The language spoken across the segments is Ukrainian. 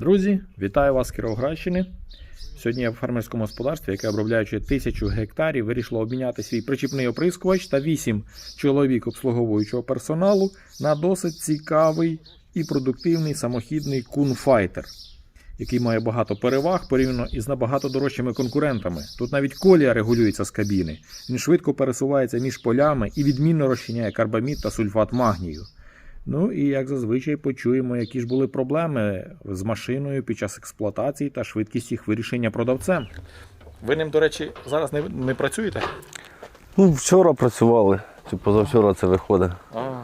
Друзі, вітаю вас з Кіровоградщини. Сьогодні я в фермерському господарстві, яке обробляючи тисячу гектарів, вирішило обміняти свій причіпний оприскувач та 8 чоловік обслуговуючого персоналу на досить цікавий і продуктивний самохідний кунфайтер, який має багато переваг порівняно із набагато дорожчими конкурентами. Тут навіть колія регулюється з кабіни. Він швидко пересувається між полями і відмінно розчиняє карбамід та сульфат магнію. Ну і як зазвичай почуємо, які ж були проблеми з машиною під час експлуатації та швидкість їх вирішення продавцем. Ви ним, до речі, зараз не, не працюєте? Ну, вчора працювали, чи позавчора це виходить. А,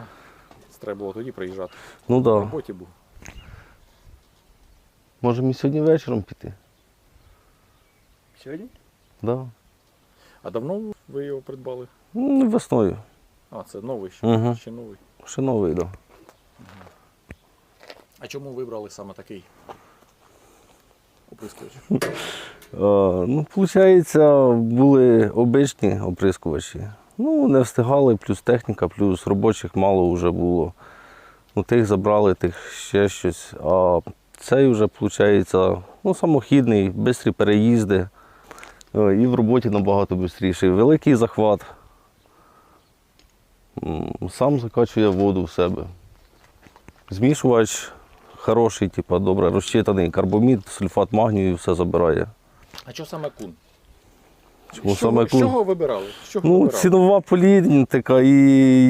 треба було тоді приїжджати. Ну В так. Да. роботі був. Можемо і сьогодні вечором піти. Сьогодні? Да. А давно ви його придбали? Ну, весною. А, це новий ще, Угу. ще новий. Ще новий, да. А чому вибрали саме такий оприскувач? А, ну, виходить, були обичні оприскувачі. Ну, не встигали, плюс техніка, плюс робочих мало вже було. Ну, тих забрали, тих ще щось. А цей вже, виходить, ну, самохідний, швидкі переїзди. Е, І в роботі набагато швидший. Великий захват. Сам закачує воду в себе. Змішувач хороший, типу, добре розчитаний, карбомід, сульфат магнію все забирає. А що саме кун? Чому З саме чого, кун? З чого вибирали? З чого Ну, вибирали? цінова політика і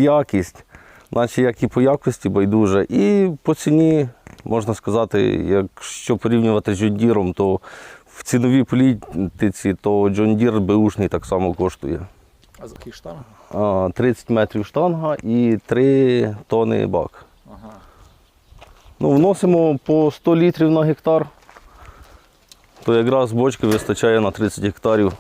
якість. Наче як і по якості байдуже, і по ціні, можна сказати, якщо порівнювати з Deere, то в ціновій політиці, то Deere беушний так само коштує. А за який штанг? 30 метрів штанга і 3 тони бак. Ага. Ну, вносимо по 100 літрів на гектар, то якраз бочки вистачає на 30 гектарів.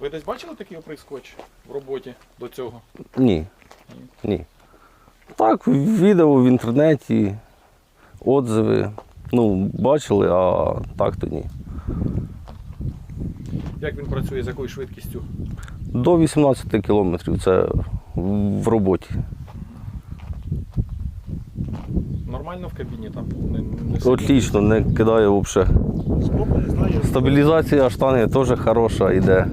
Ви десь бачили такий оприскувач в роботі до цього? Ні. Ні. Так, відео в інтернеті, отзиви. Ну, бачили, а так то ні. Як він працює, з якою швидкістю? До 18 кілометрів це в роботі. Нормально в кабіні там? Не, не? Отлично, не кидає взагалі. Збоку не знаю. Стабілізація штани теж хороша йде.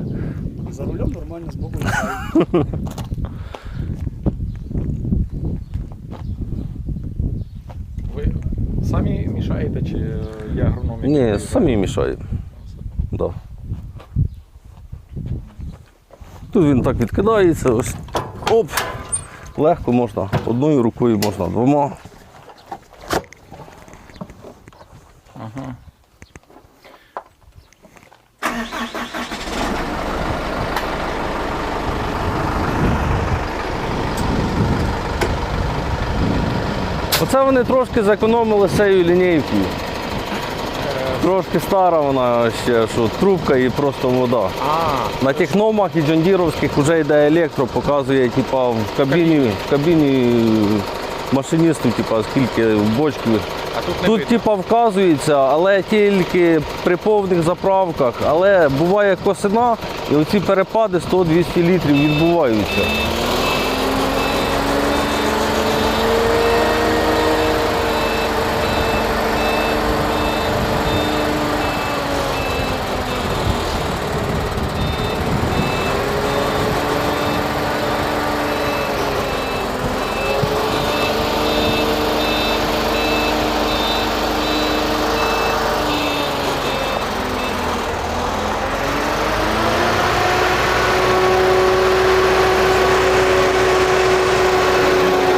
За рулем нормально, збоку не знаю. Ви самі мішаєте чи е, є агроном? Ні, самі мішають. Да. Тут він так відкидається, ось. Оп! Легко можна. Одною рукою можна двома. Ага. Оце вони трошки зекономили з цією лінійкою. Трошки стара вона ще, що трубка і просто вода. А, На тих номах і джондіровських вже йде електро, показує типа, в кабіні, в кабіні машиністу, типа, скільки в бочки. а тут не Тут видно. типа вказується, але тільки при повних заправках. Але буває косина, і оці перепади 100-200 літрів відбуваються.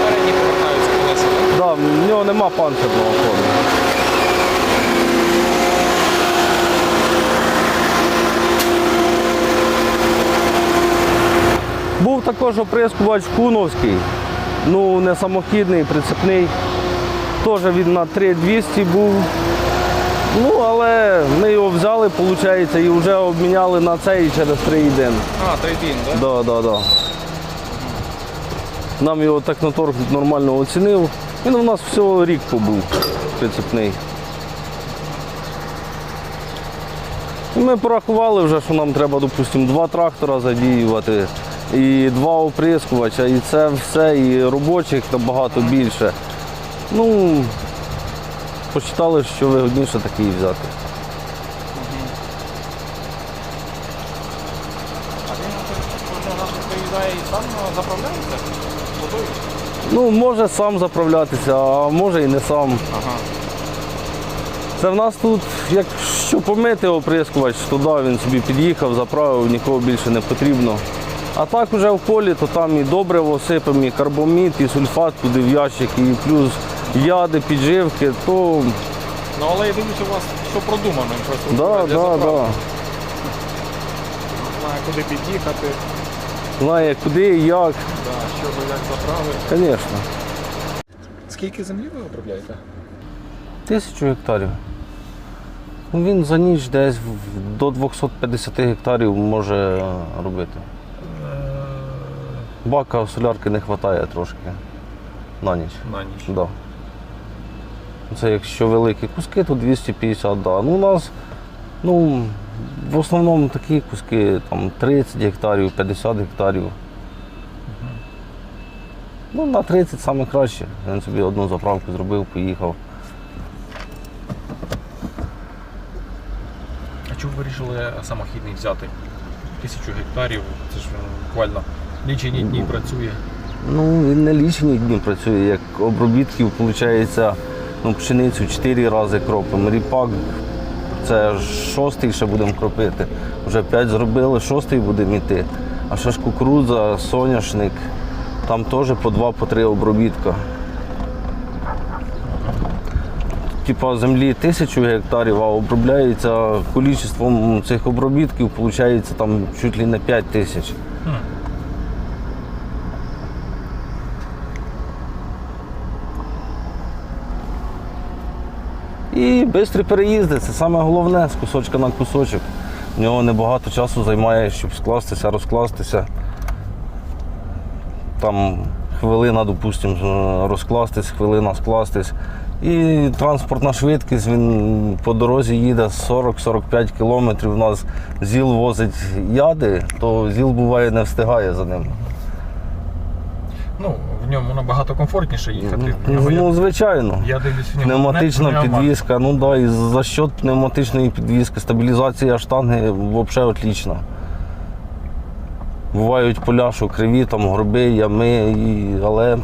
Передні повертаються колеса. так? Да, в нього нема панцирного ходу. Був також оприскувач куновський, ну не самохідний, прицепний. Теж він на 3200 був. Ну, але ми його взяли, виходить, і вже обміняли на цей через 3,1. А, трейдін, так? Да, да, да. Нам його техноторг нормально оцінив. Він у нас всього рік побув прицепний. І ми порахували вже, що нам треба, допустимо, два трактора задіювати і два оприскувача, і це все, і робочих набагато більше. Ну, посчитали, що вигодніше такий взяти. А він кожного разу приїжджає і сам заправляється водою? Ну, може сам заправлятися, а може і не сам. Ага. Це в нас тут, якщо помити оприскувач, туди він собі під'їхав, заправив, нікого більше не потрібно. А так уже в полі, то там і добриво сипемо, і карбомід, і сульфат туди в ящик, і плюс яди, підживки, то Ну але я дивлюся, у вас все продумано інфраструктура да, для да, заправки. да. Знає, куди під'їхати, знає куди як, да, що ви як заправити. звісно. Скільки землі ви обробляєте? Тисячу гектарів. Ну, Він за ніч десь в- до 250 гектарів може робити. Бака солярки не вистачає трошки на ніч. На ніч. Да. Це якщо великі куски, то 250, да. Ну, у нас ну, в основному такі куски там 30 гектарів, 50 гектарів. Ну, на 30 саме краще. Він собі одну заправку зробив, поїхав. А чому ви вирішили самохідний взяти? Тисячу гектарів, це ж буквально лічені дні працює. Ну, він не лічені дні працює, як обробітків, виходить, ну, пшеницю 4 рази кропимо. Ріпак це шостий ще будемо кропити. Вже 5 зробили, шостий будемо йти. А ще ж кукурудза, соняшник, там теж по два-по три обробітка. Типа землі тисячу гектарів, а обробляється кількістю цих обробітків, виходить там чуть ли не 5 тисяч. І швидкі переїзди це саме головне з кусочка на кусочок. В нього небагато часу займає, щоб скластися, розкластися. Там хвилина, допустимо, розкластись, хвилина скластись. І транспортна швидкість, він по дорозі їде 40-45 кілометрів. У нас ЗІЛ возить яди, то ЗІЛ буває не встигає за ним. Ну, ньому набагато комфортніше їхати. В нього Ну, звичайно. я дивлюсь в ньому. Пневматична не- підвізка, ну да, і за счет пневматичної підвізки стабілізація штанги взагалі отлічна. Бувають поля, що криві, там горби, ями, і... але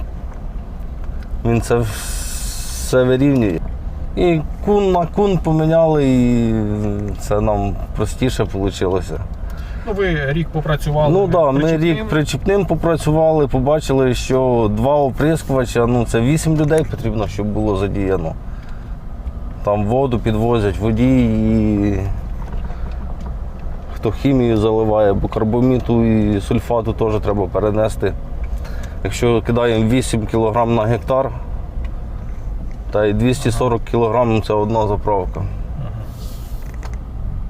він це все вирівнює. І кун на кун поміняли, і це нам простіше вийшло. Ну, ви рік попрацювали. Ну так, ми рік причіпним попрацювали, побачили, що два оприскувача, ну це вісім людей потрібно, щоб було задіяно. Там воду підвозять, водій і хто хімію заливає, бо карбоміту і сульфату теж треба перенести. Якщо кидаємо 8 кг на гектар, та й 240 кг це одна заправка.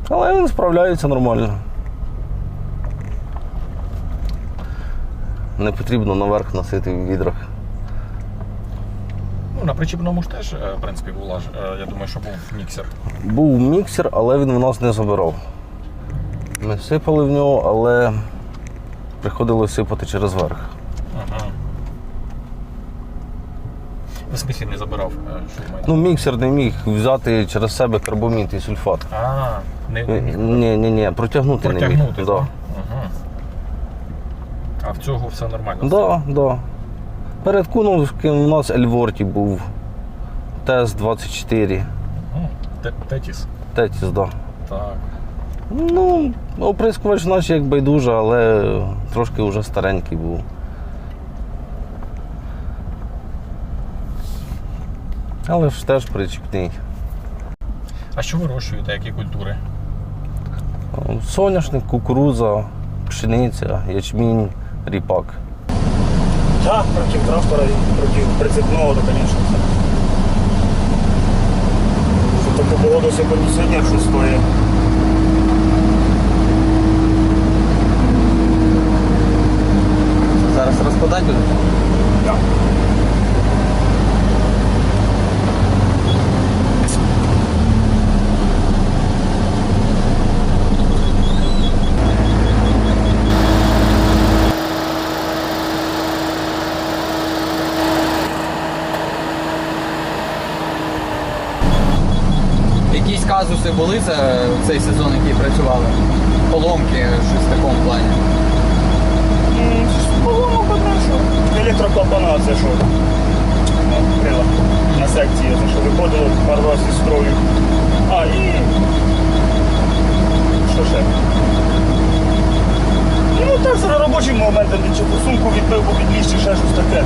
Але він справляється нормально. Не потрібно наверх носити в відрах. Ну, на причіпному ж теж, е, в принципі, була е, я думаю, що був міксер. Був міксер, але він в нас не забирав. Ми сипали в нього, але приходилось сипати через верх. Ага. В смислі не забирав, е, що? Ну, міксер не міг взяти через себе карбоміт і сульфат. А, не, не міг Ні, ні, ні, протягнути, не протягнути. міг. Да. Цього все нормально. Да, да. Перед Куновським у нас Ельворті був. ТЕС-24. М, Те- Тетіс. Тетіс, да. Так. Ну, оприскувач наче як байдуже, але трошки вже старенький був. Але ж теж причіпний. А що вирощуєте, які культури? Соняшник, кукурудза, пшениця, ячмінь, ріпак. Так, против трактора и против прицепного, то, конечно. Что таку погоду себе кондиціонер що стоїть. Зараз розкладати будете? Так. Казуси були за цей сезон, який працювали? Поломки, щось в такому плані. Поломок одна, що електроклапана, це що ну, на секції, це що виходило пару разів зі строю. А, і що ще? Ну так, за робочим моментом, чи сумку відбив по підліжці, ще щось таке.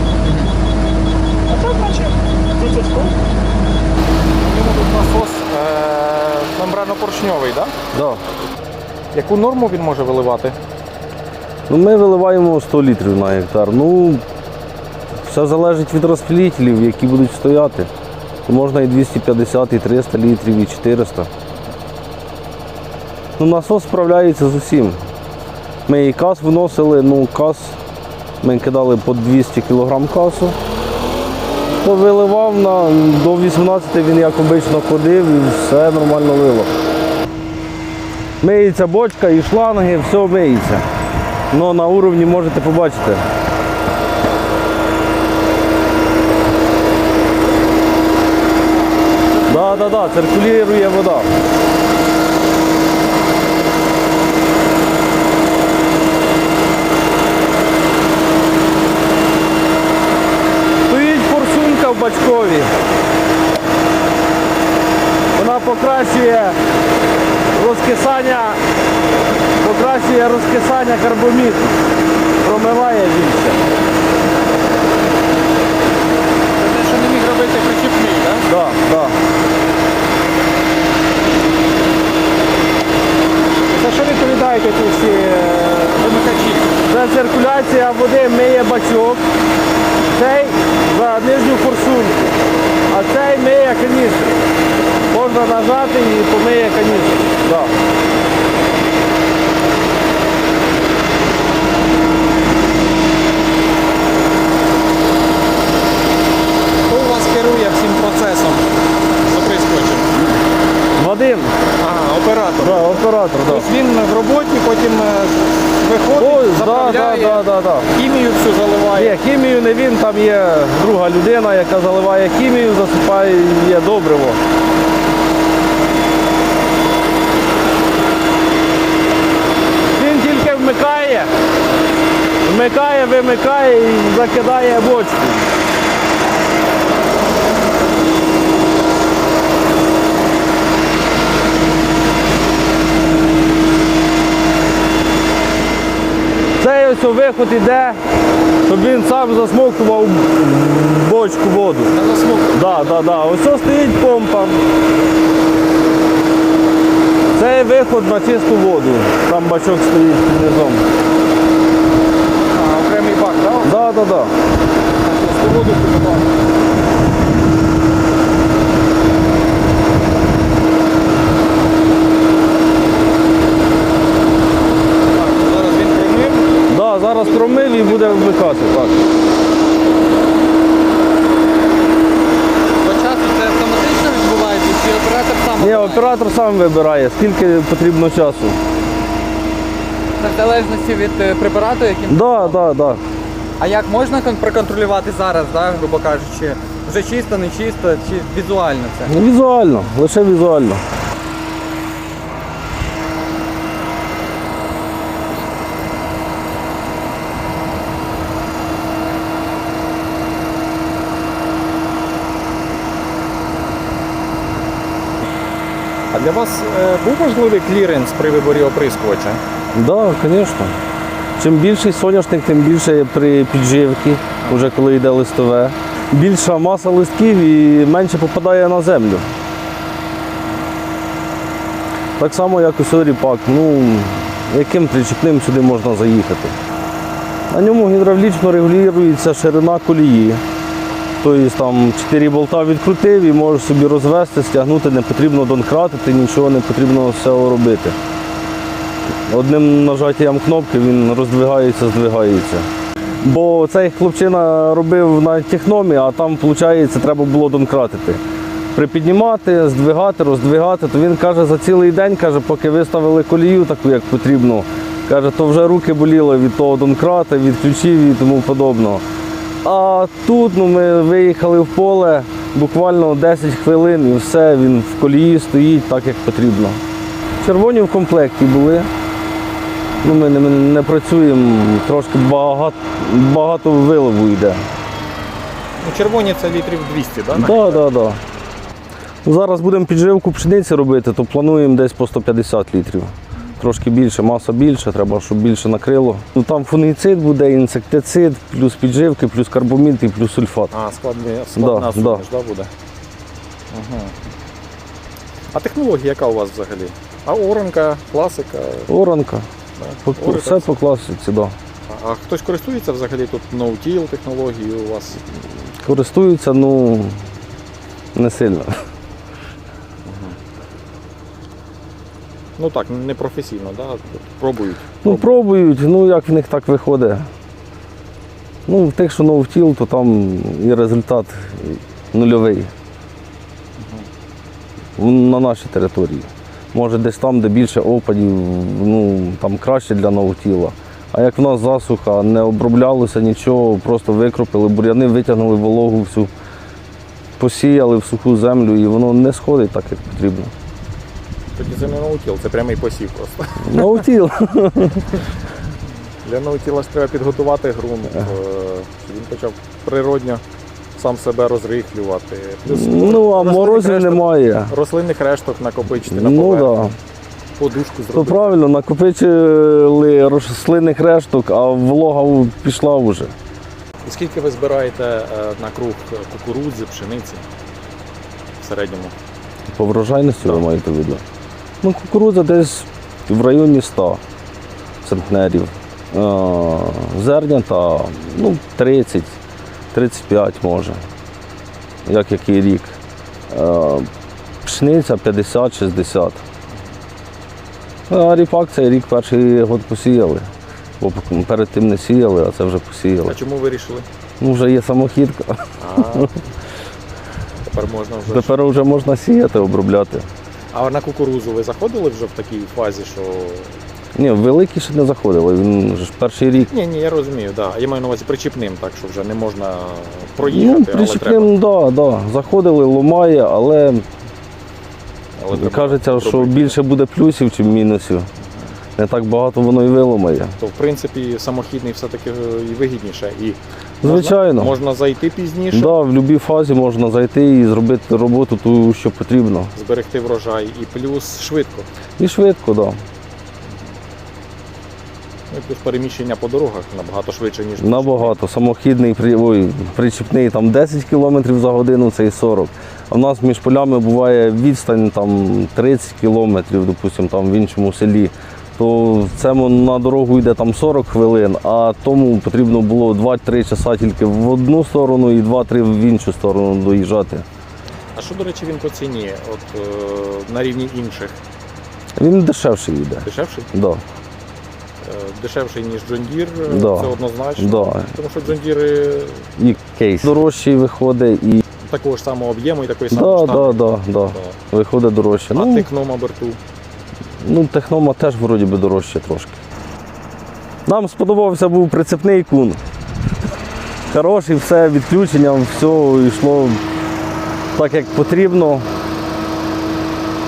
А так наче, тут це е- мембрано-поршньовий, так? Да? Яку норму він може виливати? Ну, ми виливаємо 100 літрів на гектар. Ну, все залежить від розпилітелів, які будуть стояти. То можна і 250, і 300 літрів, і 400. Ну, насос справляється з усім. Ми і кас виносили, ну кас ми кидали по 200 кг касу. То виливав на, до 18 він як обично ходив і все нормально лило. Миється бочка і шланги, все миється. Ну, на уровні можете побачити. Да, да, да, циркулює вода. Стоїть форсунка в бачкові. Вона покращує розкисання покращує розкисання карбоміту, промиває більше. Це те, що не міг робити причіпний, так? Да, да. За що відповідають ці всі е, вимикачі? Це циркуляція води миє бачок, цей за нижню форсунку, а цей миє каністр. Можна нажати і помиє каністр. Да. Хто у вас керує всім процесом? Вадим, Ага, оператор. да, оператор, да. Тобто він в роботі, потім е, виходить, да, да, заправляє, да, да, да. хімію всю заливає. Ні, хімію не він, там є друга людина, яка заливає хімію, засипає є добриво. Він тільки вмикає, вмикає, вимикає і закидає бочку. Цей ось виход іде, щоб він сам засмоктував бочку воду. Да, да, да. Ось стоїть помпа. Цей виход на чисту воду. Там бачок стоїть під низом. А, окремий бак, так? Да, да, да. Чисту воду. Так, Зараз він промив. Зараз промив і буде вмикати. Так. По часу це автоматично відбувається, чи оператор сам? Ні, оператор сам вибирає, скільки потрібно часу. Це в залежності від е, препарату, яким. Да, да, да. А як можна проконтролювати зараз, да, грубо кажучи, вже чисто, не чисто, чи візуально це? Візуально, лише візуально. Для вас е, був важливий кліренс при виборі оприскувача? Да, звісно. Чим більший соняшник, тим більше при підживці, вже коли йде листове. Більша маса листків і менше попадає на землю. Так само, як у ріпак. Ну, яким причепним сюди можна заїхати. На ньому гідравлічно регулюється ширина колії. Тобто там 4 болта відкрутив і можеш собі розвести, стягнути, не потрібно донкратити, нічого не потрібно цього робити. Одним нажаттям кнопки він роздвигається, здвигається. Бо цей хлопчина робив на техномі, а там, виходить, треба було донкратити. Припіднімати, здвигати, роздвигати, то він каже, за цілий день, каже, поки виставили колію таку, як потрібно, каже, то вже руки боліли від того донкрата, від ключів і тому подобного. А тут ну, ми виїхали в поле, буквально 10 хвилин і все, він в колії стоїть так, як потрібно. Червоні в комплекті були. Ну, ми не, ми не працюємо, трошки багато, багато виливу йде. Ну, червоні це літрів 200, так? Так, так, так. Зараз будемо підживку пшениці робити, то плануємо десь по 150 літрів. Трошки більше, маса більше, треба, щоб більше накрило. Ну, там фунгіцид буде, інсектицид, плюс підживки, плюс карбомід і плюс сульфат. А, складна, складна Да, суміш, да. буде? Угу. А технологія яка у вас взагалі? А оранка, класика. Оранка. Да. По- Ори Все по класиці, да. А, а хтось користується взагалі тут ноутіл технологією у вас? Користуються, ну не сильно. Ну так, не професійно, да? Пробують. Ну, пробують, ну як в них так виходить. Ну, в тих, що ноутіл, то там і результат нульовий. На нашій території. Може десь там, де більше опадів, ну там краще для ноутіла. А як в нас засуха, не оброблялося нічого, просто викропили, бур'яни витягнули вологу всю, посіяли в суху землю і воно не сходить так, як потрібно. Тоді це не ноутіл, це прямий посів просто. Ноутіл. Для ноутіла ж треба підготувати ґрунт, е, щоб він почав природньо сам себе розрихлювати. Плюс Ну, а рослинних морозів решток- немає. Рослинних решток накопичити на Ну поверхню, так. Да. подушку То зробити. правильно, накопичили рослинних решток, а волога пішла вже. І скільки ви збираєте е, на круг кукурудзи, пшениці в середньому? По врожайності ви маєте в виду. Ну, кукурудза десь в районі 100 центнерів. Е, Зернята ну, 30, 35 може. Як який рік. Пшениця 50-60. А ріпак цей рік перший год посіяли. Бо перед тим не сіяли, а це вже посіяли. А чому вирішили? Ну, вже є самохідка. А, тепер можна вже. Тепер вже можна сіяти, обробляти. А на кукурузу ви заходили вже в такій фазі, що. Ні, великий ще не заходили. Він ж перший рік. Ні, ні, я розумію, да. Я маю на увазі причіпним, так що вже не можна проїхати, Ну, але треба. причепним, да, да. Заходили, ломає, але Але треба кажеться, що більше буде плюсів, ніж мінусів. Не так багато воно і виламає. То в принципі самохідний все-таки і вигідніше. І Звичайно. Можна, зайти пізніше, Да, в будь-якій фазі можна зайти і зробити роботу ту, що потрібно. зберегти врожай, і плюс швидко. І швидко, так. Да. Ну, і плюс переміщення по дорогах набагато швидше, ніж Набагато. Самохідний при- ой, причіпний там 10 км за годину, це і 40. А в нас між полями буває відстань там 30 км, допустимо, там в іншому селі. То це на дорогу йде там 40 хвилин, а тому потрібно було 2-3 часа тільки в одну сторону і 2-3 в іншу сторону доїжджати. А що, до речі, він по ціні? От е, на рівні інших Він дешевший йде. дешевший? Да. Е, дешевший, ніж John Deere, е, Да. це однозначно. Да. Тому що John Deere І кейс. Дорожчий виходить і такого ж самого об'єму і такої самої да, штанги. да, да, да. Да. виходить дорожче. А Ну, тикном аборту. Ну, технома теж вроді би дорожче трошки. Нам сподобався був прицепний кун. Хороший, все відключенням, все йшло так, як потрібно.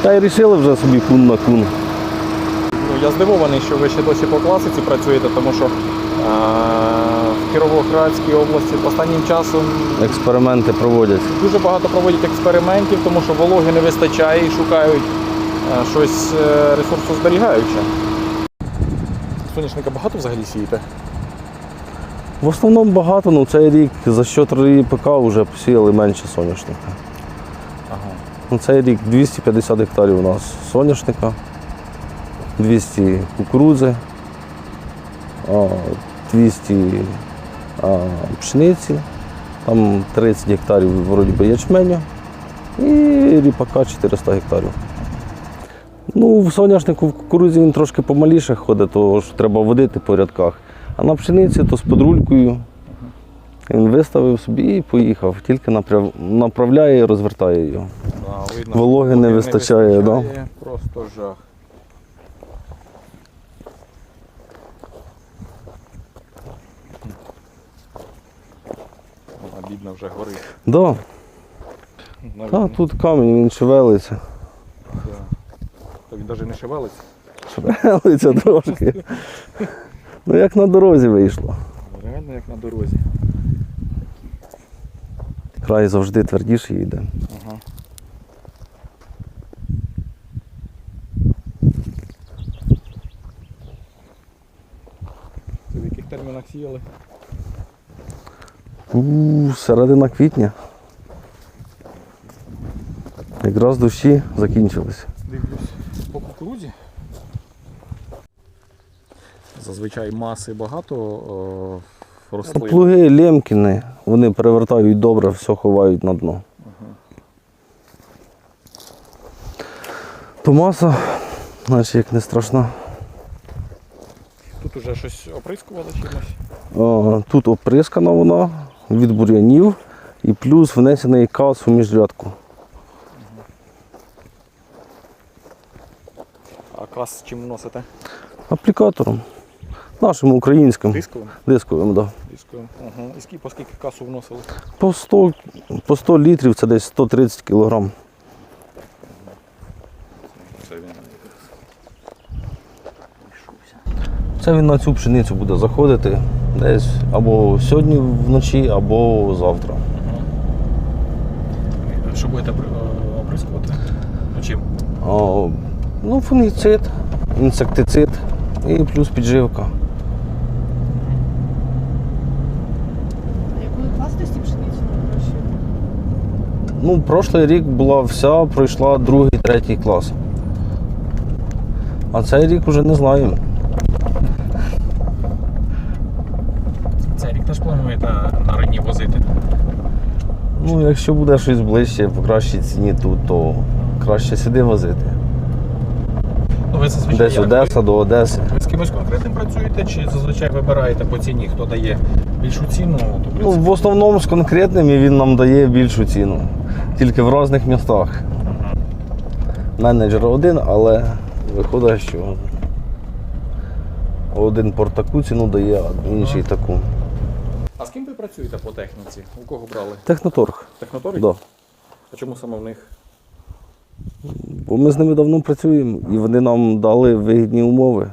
Та й вирішили вже собі кун на кун. Ну, я здивований, що ви ще досі по класиці працюєте, тому що е, в Кіровоградській області останнім часом Експерименти проводять. дуже багато проводять експериментів, тому що вологи не вистачає і шукають щось е, ресурсозберігаюче. Соняшника багато взагалі сієте? В основному багато, ну цей рік за що ПК вже посіяли менше соняшника. Ага. Ну, цей рік 250 гектарів у нас соняшника, 200 кукурудзи, 200 пшениці, там 30 гектарів вроді би ячменю і ріпака 400 гектарів. Ну, в соняшнику в кукурудзі він трошки помаліше ходить, тому що треба водити по рядках. А на пшениці то з подрулькою. Він виставив собі і поїхав, тільки направ- направляє і розвертає його. Да, видно, Вологи не вистачає, да? Просто жах. Вона бідна вже горить. Да. Та тут камінь він шевелиться. Навіть не шевелиться. Шевелиться трошки. Ну як на дорозі вийшло. Реально як на дорозі. Край завжди твердіший йде. Ага. Це в яких термінах сіяли? У, середина квітня. Якраз дощі закінчилися. Дивлюсь по кукурудзі. Зазвичай маси багато рослин. Плуги лемкіни, вони перевертають добре, все ховають на дно. То маса, наче як не страшна. Тут уже щось оприскували чимось. О, Тут оприскана вона від бур'янів і плюс внесений кас у міжрядку. А кас чим вносите? Аплікатором. Нашим українським Дисковим? дисковим, да. Дисковим. Ага. І скільки, по скільки касу вносили? По 100, по 100 літрів це десь 130 кілограм. Це він. Це він на цю пшеницю буде заходити десь або сьогодні вночі, або завтра. Що будете опри- оприскувати? Ну чим? О, ну, фунгіцид, інсектицид і плюс підживка. А якої класності пшеницю вирощуєте? Ну, прошлий рік була вся, пройшла другий, третій клас. А цей рік вже не знаємо. Цей рік теж плануєте на рині возити. Ну, якщо буде щось ближче по кращій ціні тут, то краще сюди возити. Ну, ви зазвичай Десь як? Одеса до Одеси. Ви з кимось конкретним працюєте, чи зазвичай вибираєте по ціні, хто дає більшу ціну, то в Ну, принципі, в основному з конкретним і він нам дає більшу ціну. Тільки в різних містах. Менеджер один, але виходить, що один порт таку ціну дає, а інший таку. А з ким ви працюєте по техніці? У кого брали? Техноторг. Техноторій? Да. А чому саме в них? Бо ми з ними давно працюємо і вони нам дали вигідні умови.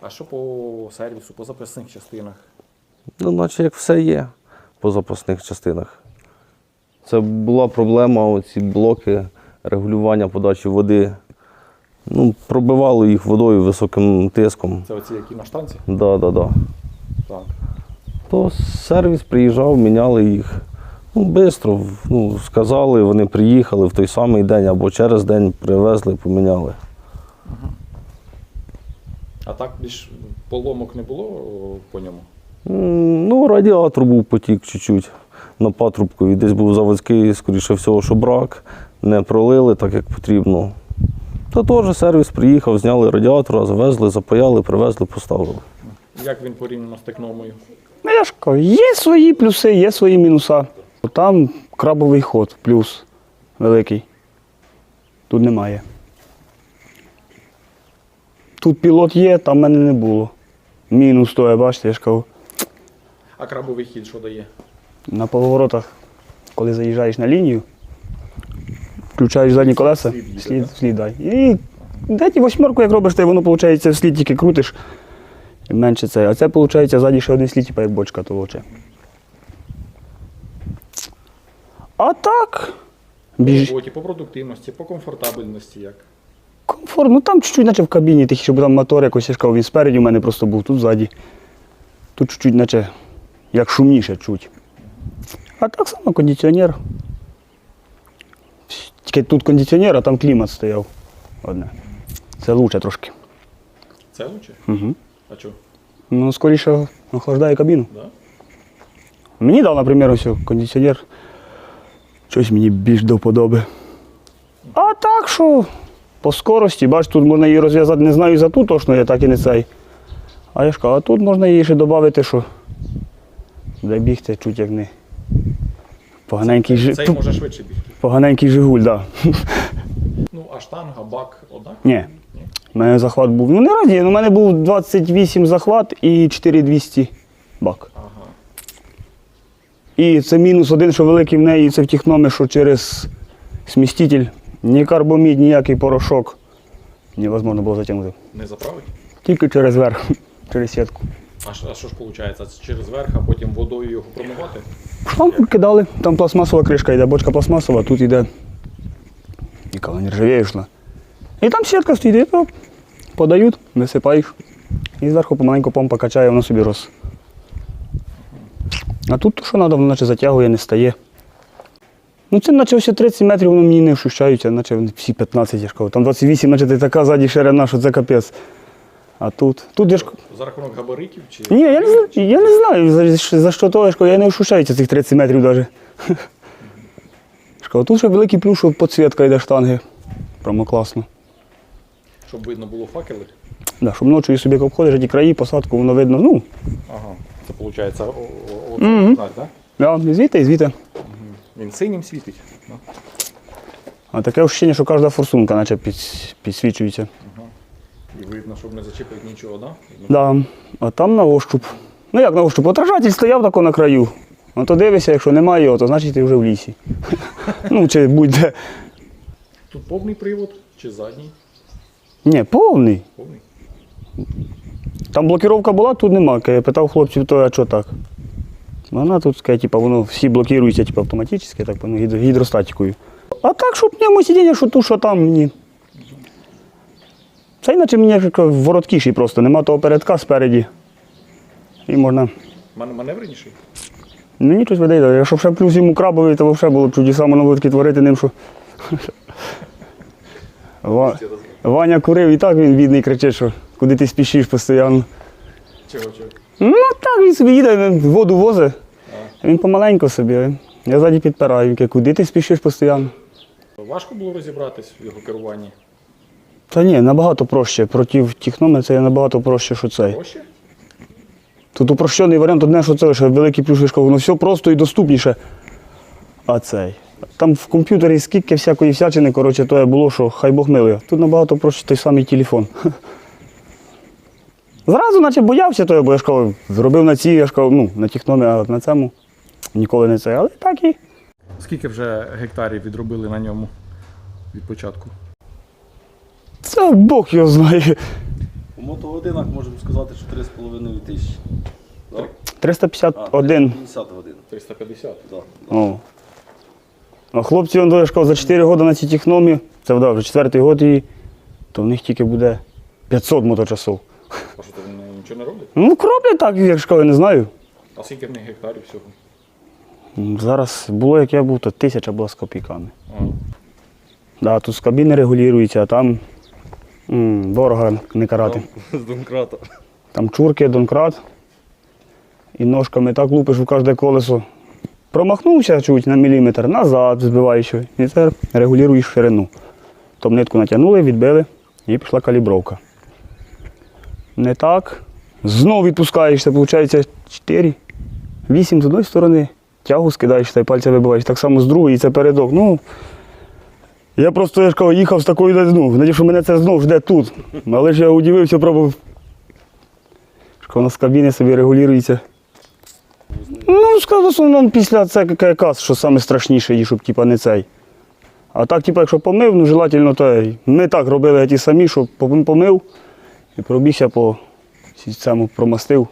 А що по сервісу, по запасних частинах? Ну, наче як все є по запасних частинах. Це була проблема, оці блоки регулювання подачі води. Ну, пробивало їх водою високим тиском. Це оці, які на штанці? Да, да, да. Так. То сервіс приїжджав, міняли їх. Ну, швидко, ну, сказали, вони приїхали в той самий день або через день привезли, поміняли. А так більш поломок не було по ньому? М, Ну, радіатор був потік чуть-чуть на патрубку. І десь був заводський, скоріше всього, що брак. Не пролили так, як потрібно. Та теж сервіс приїхав, зняли радіатора, завезли, запаяли, привезли, поставили. Як він порівняно з текномою? Ну я ж кажу, є свої плюси, є свої мінуса. Там крабовий ход, плюс великий. Тут немає. Тут пілот є, там в мене не було. Мінус то, я бачите, я ж кажу, А крабовий хід що дає? На поворотах, коли заїжджаєш на лінію, включаєш задні колеса, Слід слід, слід дай. І дайте восьмерку, як робиш, то воно виходить, вслід тільки крутиш. І менше це. А це виходить ззаді ще один слід, типу, як бочка толоче. А так. По Біж... роботі, по продуктивності, по комфортабельності як? Комфорт, ну там чуть-чуть, наче в кабіні, тільки щоб там мотор якось я ж кажу, він спереді у мене просто був, тут ззаді. Тут чуть-чуть, наче як шумніше чуть. А так само кондиціонер. Тільки тут кондиціонер, а там клімат стояв. Одне. Це лучше трошки. Це лучше? Угу. А чого? Ну, скоріше охлаждає кабіну. Да? Мені дав, наприклад, ось кондиціонер. Щось мені більш до вподоби. А так що, по скорості, бач, тут можна її розв'язати, не знаю за ту точно, я так і не цей. А я ж кажу, а тут можна її ще додати, що дай бігти чуть як не. Поганенький, жи... Цей може швидше бігти. поганенький Жигуль, так. Да. Ну, а штанга, бак, однак? Ні. У мене захват був. Ну не разі, у мене був 28 захват і 4200 бак. Ага. І це мінус один, що великий в неї, це в тих що через сміститель, ні карбомід, ніякий порошок невозможно було затягнути. Не заправить? Тільки через верх, через сітку. А, що- а що ж виходить? Через верх, а потім водою його промивати? Шланг кидали, там пластмасова кришка йде, бочка пластмасова, тут йде. Яка вона нержавіючна. І там сітка стоїть, то подають, висипаєш. І зверху помаленьку помпа качає, воно собі роз. А тут то, що треба, воно наче затягує, не стає. Ну це наче ось 30 метрів, воно мені не вщущається, наче всі 15, я. Там 28, наче така ззаді ширина, що це капець. А тут. Тут я ж За рахунок габаритів чи ні, я не, знаю- я не знаю, за, за що то, я не вшушаюся цих 30 метрів навіть. Тут ще великий плюс, що підсвітка йде штанги. Прямо класно. щоб видно було факели? Да, щоб ночі собі обходиш ті краї, посадку, воно видно. Ну, Ага. Це виходить о, о, о, Мгм. знак, да? і звідти, і звідти. Він синім світить. Да? А таке ощущення, що кожна форсунка наче під, підсвічується. І видно, щоб не зачепить нічого, да? Да. А там на ощуп. Ну як на ощуп? Отражатель стояв тако на краю. А то дивишся, якщо немає його, то значить ти вже в лісі. ну, чи будь-де. Тут повний привод чи задній? Ні, повний. Повний. Там блокировка була, тут нема. Я питав хлопців, то а що так? Вона тут, каже, типу, воно всі блокуються типу, автоматично, так, ну, гідростатикою. А так, щоб в ньому сидіння, що тут, що там, ні. Це іначе мені як вороткіший просто, нема того передка спереді. І можна. Маневреніший? Мені щось видає, якщо ще плюс йому крабовий, то взагалі було б чудеса, можна творити ним, що. Ва- Ваня курив і так він бідний кричить, що куди ти спішиш постійно. Чого, чого? Ну так, він собі їде, воду возить. Він помаленьку собі. Я ззаді підпираю, куди ти спішиш постійно. Важко було розібратись в його керуванні. Та ні, набагато проще. Проти тіхнометра це набагато проще, що цей. Проще? Тут упрощений варіант одне, що це лише великий плюс, воно все просто і доступніше. А цей. Там в комп'ютері скільки всякої всячини, коротше, то було, що хай Бог милує. Тут набагато проще той самий телефон. Зразу наче боявся того, бо я ж кажу, зробив на цій, я ж кажу, ну, на тіхномі, а на цьому ніколи не це. Але так і. Скільки вже гектарів відробили на ньому від початку? Це Бог його знає. У мотогодинах можемо сказати, що 3,5 тисячі. Да? 351. 50 годин. 350. Да. О. А хлопці, я ж за 4 роки на цій техномі, це да, вже четвертий год і то в них тільки буде 500 моточасов. А що то вони нічого не роблять? Ну, кроплять так, як ж кажу, я не знаю. А скільки в них гектарів всього? Зараз було, як я був, то тисяча була з копійками. А, Да, тут з кабіни регулюється, а там м, не карати. З домкрата. Там чурки, донкрат. І ножками так лупиш в кожне колесо. Промахнувся чуть на міліметр, назад збиваєш. його. І тепер регулюєш ширину. Тобто нитку натягнули, відбили і пішла калібровка. Не так. Знов відпускаєшся, виходить 4, 8 з одної сторони, тягу скидаєш та й пальця вибиваєш. Так само з другої, і це передок. Ну, я просто я ж кажу, їхав з такою, ну, надію, що мене це знов жде тут. Але ж я удивився, пробував воно з кабіни собі регулюється. Ну, скажу, в основному після це ККС, що саме страшніше, їй, щоб типа, не цей. А так, типа, якщо помив, ну желательно, то ми так робили ті самі, що помив і пробігся по цьому промастив.